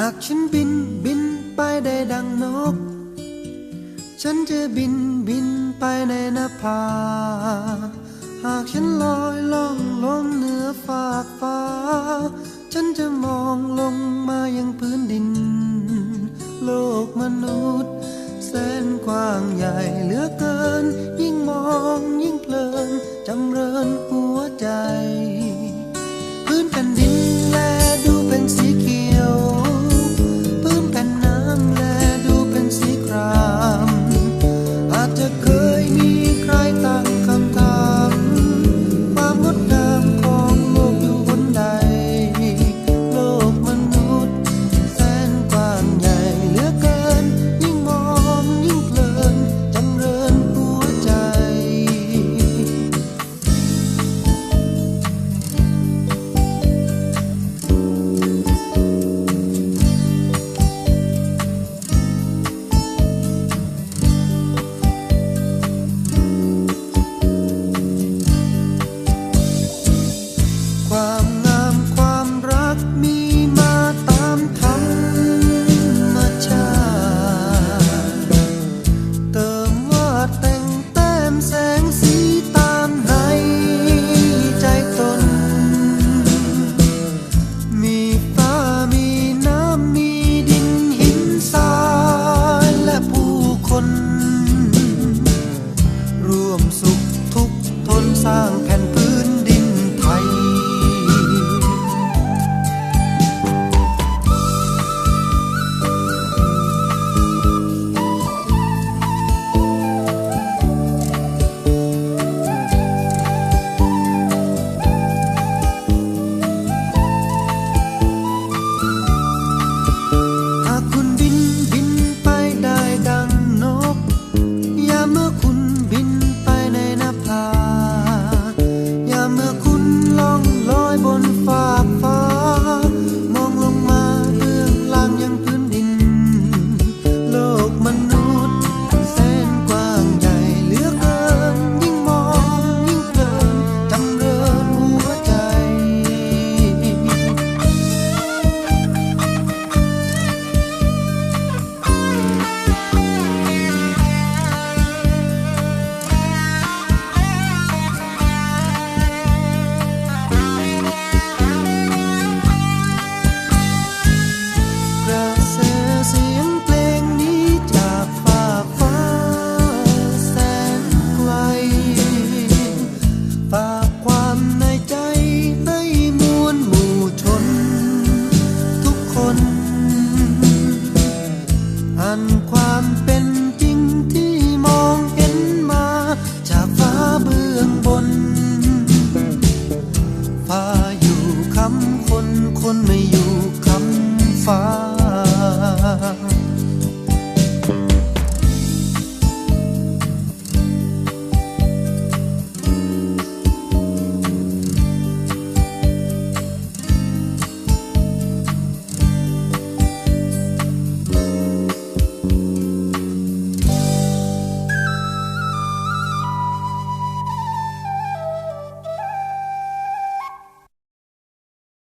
หากฉันบินบินไปได้ดังนก ฉันจะบินบินไปในนภา หากฉันลอยล่องลงเหนือฝากฟ้า ฉันจะมองลงมายังพื้นดิน โลกมนุษย์ แสนกว้างใหญ่เหลือเกิน คนไม่อยู่